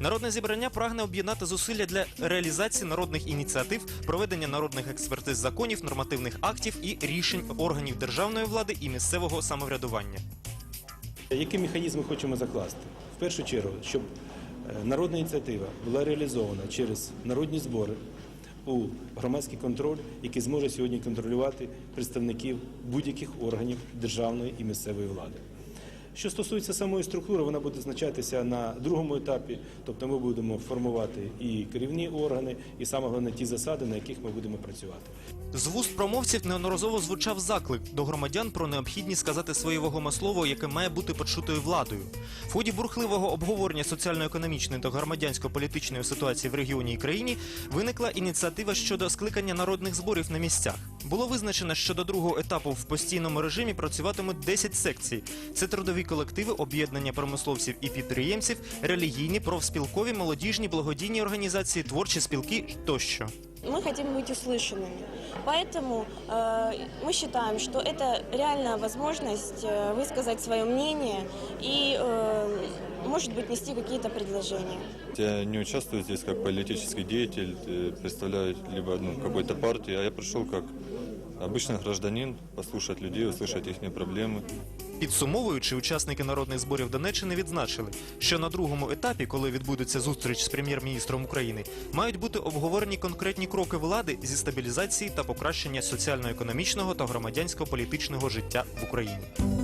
Народне зібрання прагне об'єднати зусилля для реалізації народних ініціатив, проведення народних експертиз законів, нормативних актів і рішень органів державної влади і місцевого самоврядування. Які механізми хочемо закласти? В першу чергу, щоб е, народна ініціатива була реалізована через народні збори у громадський контроль, який зможе сьогодні контролювати представників будь-яких органів державної і місцевої влади. Що стосується самої структури, вона буде значатися на другому етапі, тобто ми будемо формувати і керівні органи, і саме головне ті засади, на яких ми будемо працювати. З вуст промовців неодноразово звучав заклик до громадян про необхідність сказати своє вагоме слово, яке має бути почутою владою. В ході бурхливого обговорення соціально-економічної та громадянсько-політичної ситуації в регіоні і країні виникла ініціатива щодо скликання народних зборів на місцях. Було визначено, що до другого етапу в постійному режимі працюватимуть 10 секцій. Це трудові колективи, об'єднання промисловців і підприємців, релігійні, профспілкові, молодіжні, благодійні організації, творчі спілки тощо. Мы хотим быть услышанными. Поэтому э, мы считаем, что это реальная возможность э, высказать свое мнение и, э, может быть, нести какие-то предложения. Я не участвую здесь как политический деятель, э, представляю либо одну какой-то партию, а я пришел как обычный гражданин послушать людей, услышать их проблемы. Підсумовуючи, учасники народних зборів Донеччини відзначили, що на другому етапі, коли відбудеться зустріч з прем'єр-міністром України, мають бути обговорені конкретні кроки влади зі стабілізації та покращення соціально-економічного та громадянсько-політичного життя в Україні.